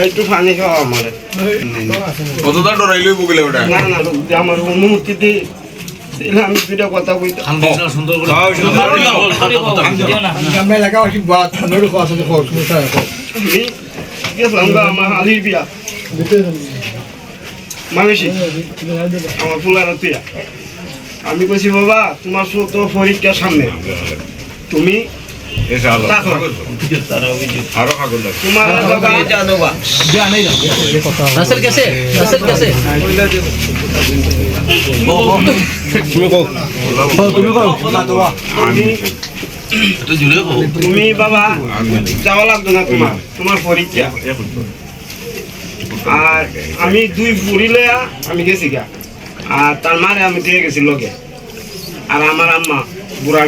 একটু পানি খাওয়া আমার। কতটা ডরাইলই বগলে ওটা? না না আমার অনুমতি আমি দুটা কথা বলতে আমরা এলাকাবাসী বাদ ঠান্ডার কথা আছে খবর সমস্যা আছে আমি গেছিলাম গা আমার আলির বিয়া। মানসি আমার ফুলার আমি কইছি বাবা তোমার তো সামনে। তুমি তুমি বাবা যাওয়া লাগতো না তোমার। তোমার পরীক্ষা। আর আমি দুই ফুরিলে আমি গেছি গা। আর তার মারে আমি দিয়ে গেছি লগে। আর আমার আম্মা বুড়া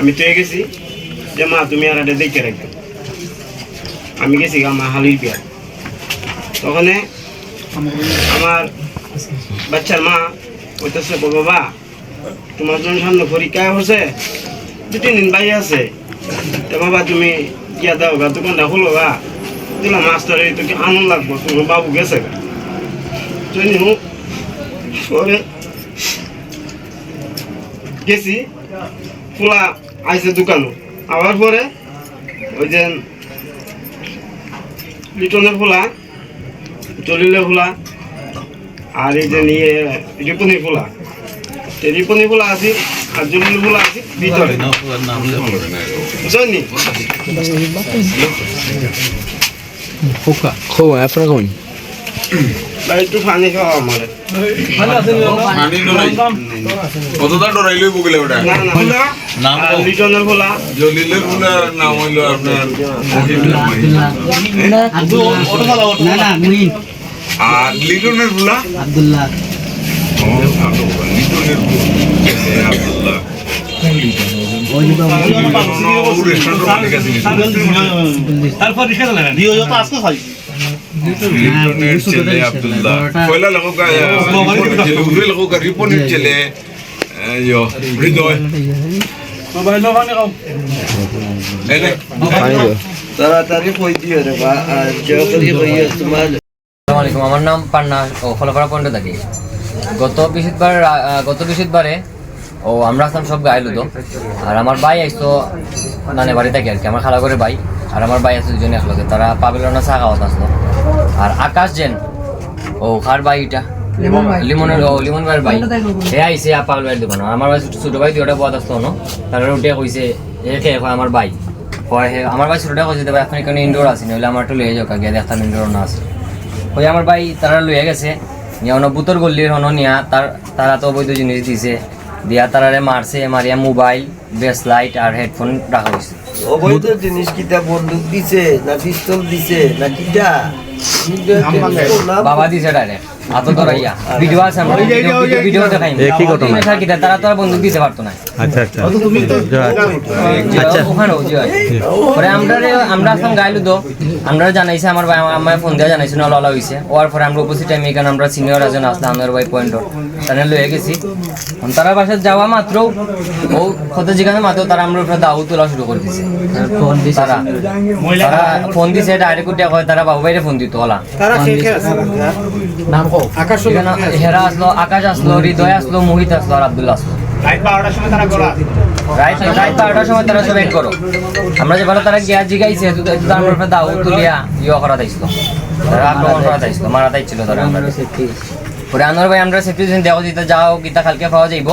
আমি দিয়ে গেছি। যে মা তুমি আর এটা দেখে রাখবে। আমি গেছি আমার হালির বিয়া তখন আমার বাচ্চার মা কইতেছে "বল বাবা, তোমার জন্য সামনে পরীক্ষা হচ্ছে দু তিন দিন বাই আছে। তো বাবা, তুমি গিয়া দাও গা, দোকানটা হলো গা। দিলাম, মাস্টার, এই তো কি আনন্দ লাগবো, তোমার বাবু গেছে গা। গেছি ফুলা আইছে দোকানও। আবার পরে ওই যে লিটনের ফুলা জলিলের ফুলা আর এই যে নিয়ে রিপনির ফুলা। এই রিপনির ফুলা আছে আর জলিলের ফুলা আছে ভিতরে। বুঝলি খোয়া আপনারা কোন? একটু পানি খাওয়া আমার। পানি ডরাই। কতটা ডরাইলই বগলে ওটা? না না লিটনের ফুলা জলিলের ফুলার নাম হইল আপনার না না আর লিটনের আব্দুল্লাহ। লিটনের আব্দুল্লাহ। তারপর রিক্সা তো আজকে খাই আমার নাম পান্না, ও ফলাফাড়া পয়েন্টে থাকি। গত বৃহস্পতিবার গত বৃহস্পতিবারে, ও, আমরা আসলাম সব গাইলো তো আর আমার ভাই আইসতো মানে বাড়ি থেকে আর কি, আমার খালা করে ভাই। আর আমার ভাই আছে দুজনে একলগে, তারা পাবিলনা চা খাওয়াত আসলো। আর আকাশ জেন ও খার ভাই এটা। লিমনের ও লিমন ভাইয়ের ভাই। সে আইসে পাগল ভাইয়ের দোকান। আমার ভাই ছোট- ভাই দুটা পথ আসতো ন? তারা উঠে কইছে এ খেয়ে কয় আমার ভাই। কয় হে আমার ভাই ছোটটা কইছে দেবে এখন এখানে ইনডোর আছে নইলে আমার একটু লয়ে যাও গিয়ে দেখতাম ইনডোর না আছে। ওই আমার ভাই তারা গেছে। নিয়া গল্লির হন নিয়া। তার তারা তো অবৈধ জিনিস দিছে। দিয়া তারারে মারছে মারিয়া মোবাইল ব্রেস লাইট আর হেডফোন রাখা হয়েছে অবৈধ জিনিস কিটা বন্দুক দিছে না পিস্তল দিছে না কিটা? বাবা দিছে ডাইরেক্ট হাত ধরাইয়া ভিডিও আছে আমরা ভিডিও দেখাই। কি ঘটনা? কিটা তারা তো বন্দুক দিতে পারতো না। আচ্ছা আচ্ছা। আচ্ছা। ওখানেও জি পরে আমরা আমরা আসলাম গাইলু তো আমরা জানাইছে আমার ভাই আমার ফোন দিয়ে জানাইছে না ললা হইছে। ওর পরে আমরা উপস্থিত টাইমে এখানে আমরা সিনিয়র একজন আসলাম আমার ভাই পয়েন্ট তারা লয়ে গেছি। তারা বাসায় যাওয়া মাত্র ও কত যেখানে মাত্র তারা আমরা উপরে দাউ তোলা শুরু করে দিছে। ফোন দিছে। তারা তারা ফোন দিছে ডাইরেক্ট কয় তারা বাবু ভাইরে ফোন দিত নাম আকাশ হেরা আসলো আকাশ আসলো হৃদয় আসলো। মোহিত আসলো আর আব্দুল্লাহ আসলো। রাত বারোটার সময় তারা গলা। রাইট রাইট বারোটার সময় তারা সব করো। আমরা যে বলো তারা গিয়া জিগাইছে তো তো আমরা উপরে দাও তুলিয়া ইয়ে করা দিছিল তারা আক্রমণ করা দিছিল মারা দিছিল তারা। আমরা পরে আনোয়ার ভাই আমরা সেফটি জোন দেওয়া দিতে যাও গীতা কালকে পাওয়া যাইব।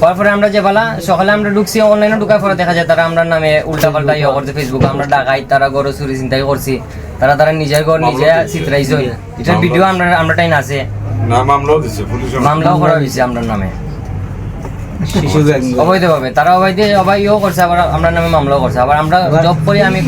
হওয়ার পরে আমরা যে বলা সকালে আমরা ঢুকছি অনলাইনে ঢুকার পরে দেখা যায় তারা আমরা নামে উল্টা পাল্টা ইয়ে করছে ফেসবুকে আমরা ডাকাই তারা গরু চুরি চিন্তাই করছি। তারা তারা নিজের ঘর নিজে চিত্রাইছে এটার ভিডিও আমরা আমরা টাইম আছে। মামলাও করা হয়েছে আমরা নামে। অবৈধভাবে। তারা অবৈধ অবৈধও করছে আবার আমরা নামে মামলাও করছে। আবার আমরা জব করি আমি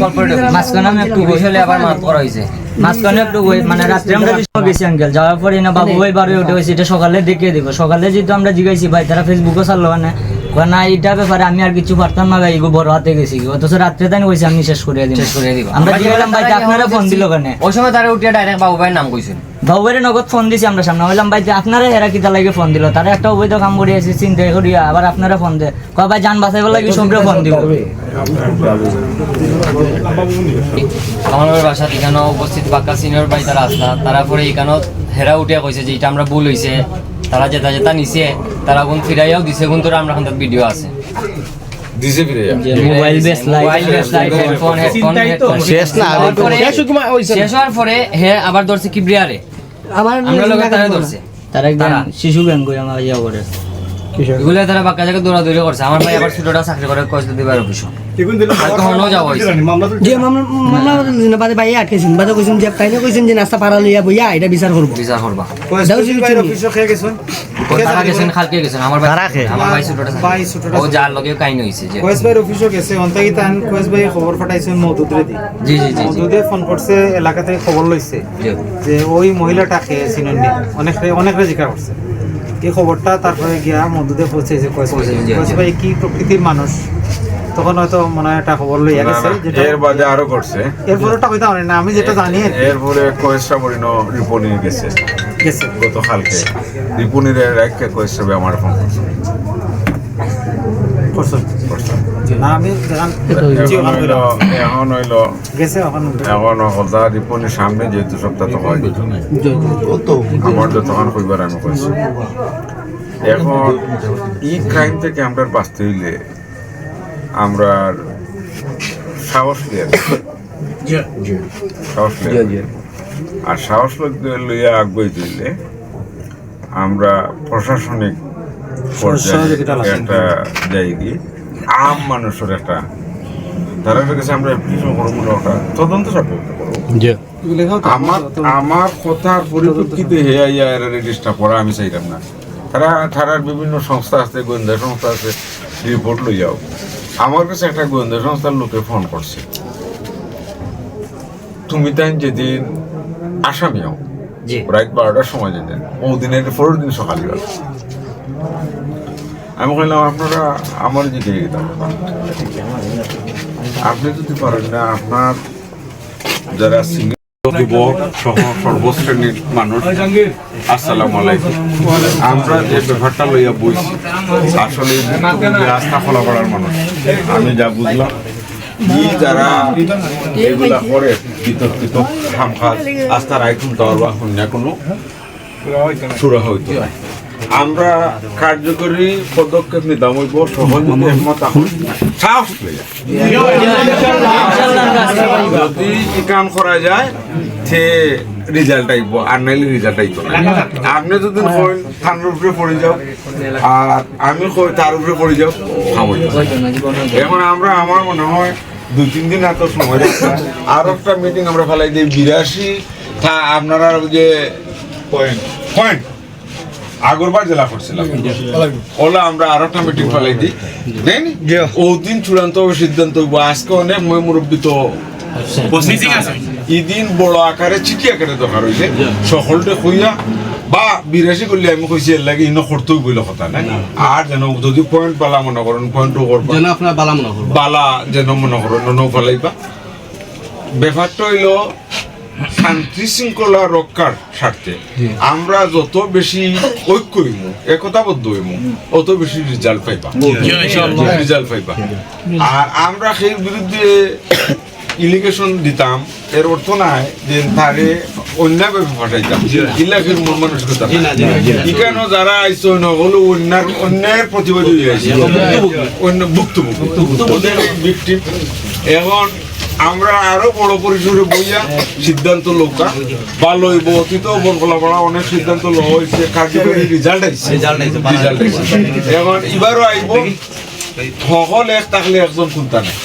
মাঝখানে আবার মাত করা হয়েছে মাঝখানে একটু মানে রাত্রে আমরা গেছি আঙ্কেল যাওয়ার পরে না বাবু ভাই বারোই উঠে গেছি এটা সকালে দেখিয়ে দিব। সকালে যেহেতু আমরা জিগাইছি, ভাই, তারা ফেসবুকও মানে। কয় না এইটা ব্যাপারে আমি আর কিছু পারতাম না ভাই এগো বড় হাতে গেছি অথচ রাত্রে তাই কইছে আমি শেষ করে দিই শেষ করে দিব। আমরা জিজ্ঞাসা ভাই আপনারা ফোন দিল কেন? ওই সময় তারা উঠিয়ে ডাইরেক্ট বাবু ভাইয়ের নাম কইছেন বাবুরে নগদ ফোন দিছি আমরা সামনে। বললাম ভাই আপনারা হেরা লাগে ফোন দিল? তারা একটা অবৈধ কাম করে এসে চিন্তা করিয়া আবার আপনারা ফোন দে কয় ভাই যান বাঁচাইবার লাগে সবরে ফোন দিব। আমার বাসাত এখানে উপস্থিত বাক্কা সিনিয়র ভাই তারা আসলা তারা পরে এখানে হেরা উঠিয়া কইছে যে এটা আমরা ভুল হইছে। তারা যেটা যেটা নিছে তারা গুণ ফিরাইয়াও দিছে গুণ তোরা আমরা হাতে ভিডিও আছে। দিছে ফিরে মোবাইল বেস মোবাইল বেস লাইট হেডফোন হেডফোন হেডফোন শেষ না হওয়ার পরে শেষ হওয়ার পরে হে আবার ধরছে কিবরিয়ারে। আমরা লোক তারা ধরছে। তারা শিশু ব্যাংক আমার ইয়া করে। এগুলো তারা বাক্কা জায়গায় দৌড়াদৌড়ি করছে। আমার ভাই আবার ছোটটা চাকরি করে দিবার অফিস ভাই খবর লইছে যে ওই মহিলাটাকে অনেক অনেক জিজ্ঞাসা করছে। এই খবরটা তারপরে গিয়া মধুদে পৌঁছেছে কয়েছে ভাই কি প্রকৃতির মানুষ? তখন হয়তো মনে হয় একটা খবর লইয়া গেছে এর বাদে আরও করছে এরপরে ওটা কইতে না আমি যেটা জানি। এরপরে কয়েসরা বলিন রিপনি গেছে। গেছে। গতকালকে। রিপনির এক কয়েসরা আমার ফোন করছে। করছে। না আমি এখন হইল কইরা। গেছে এখন এখন কথা রিপনির সামনে যেহেতু সপ্তাহ তো হয়। আমার তো তখন কইবার আমি কইছি। এখন এই ক্রাইম থেকে আমরা বাঁচতে হইলে আমরা সাহস লিয়ে সাহস লিয়ে আর সাহস লইয়া আগ্রহী দিলে আমরা প্রশাসনিক পর্যায়ে একটা জায়গি আম মানুষের একটা। তারা কাছে আমরা কিছু করব ওটা তদন্ত সাপেক্ষ করব আমার আমার কথার পরিপ্রেক্ষিতে হে আইয়া এরা রেজিস্টার করা আমি চাইলাম না। তারা তারার বিভিন্ন সংস্থা আছে গোয়েন্দা সংস্থা আছে রিপোর্ট লই যাও। আমার কাছে একটা গোয়েন্দা সংস্থার লোকে ফোন করছে। তুমি তাই যেদিন আসামি হও রাত বারোটার সময় যেতেন ও দিনের পরের দিন সকালবেলা। আমি বললাম আপনারা আমার দিকে আপনি যদি পারেন না, আপনার যারা যুবক সহ সর্বশ্রেণীর মানুষ, আসসালামু আলাইকুম আমরা যে ব্যাপারটা লইয়া বইছি, আসলে রাস্তা ফলাফলার মানুষ, আমি যা বুঝলাম যারা এগুলা করে, বিতর্কিত খামখাজ আইকুন দেওয়ার বা অন্য কোনো সুরা হইতো। আমরা কার্যকরী পদক্ষেপ নিতাম, ওই সহযোগী সাহস যদি কাম করা যায়, সে রেজাল্ট আইব, আর নাইলে রেজাল্ট আইব আপনি যদি কইন থানার উপরে পড়ে যাও, আর আমি কই, তার উপরে পড়ে যাও এখন আমরা, আমার মনে হয়, দুই, তিন দিন এত সময় আর একটা মিটিং আমরা ফেলাই দিই, বিরাশি। তা আপনারা যে পয়েন্ট পয়েন্ট আগরবার জেলা করছিলাম। ওলা আমরা আর একটা মিটিং ফেলাই দিই দেয়নি ও দিন চূড়ান্ত সিদ্ধান্ত হইব। আজকে অনেক মই মুরব্বী তো ইদিন বড় আকারে চিঠি আকারে দরকার হইছে। সকলটে কইয়া বা বিরাশি করলে আমি কইছি এর লাগে ইনো করতে বইলে কথা নাই? আর যেন যদি পয়েন্ট বালা মনে করেন পয়েন্টও করবা। যেন আপনার বালা মনে করব বালা যেন মনে করেন নৌ ফেলাইবা ব্যাপারটা হইল শান্তি শৃঙ্খলা রক্ষার স্বার্থে আমরা যত বেশি ঐক্য হইমু একতাবদ্ধ হইমু অত বেশি রেজাল্ট পাইবা। রেজাল্ট পাইবা। আর আমরা সেই বিরুদ্ধে ইলিগেশন দিতাম এর অর্থ নাই যে তারে অন্যভাবে ফাটাইতাম ইলাকের মন মানসিকতা ইকানো যারা আইসো হলো অন্যার অন্যায়ের প্রতিবাদী হয়ে আইছে অন্য ভুক্তভোগী। victim। এখন আমরা আরও বড় পরিসরে বইয়া সিদ্ধান্ত লোকা বা লইব অতীত বরকলাপাড়া অনেক সিদ্ধান্ত লওয়া হয়েছে কার্যকরী রেজাল্ট আইছে। রেজাল্ট আইছে এখন এবারও আইব সকল এক থাকলে একজন কোনটা নাই।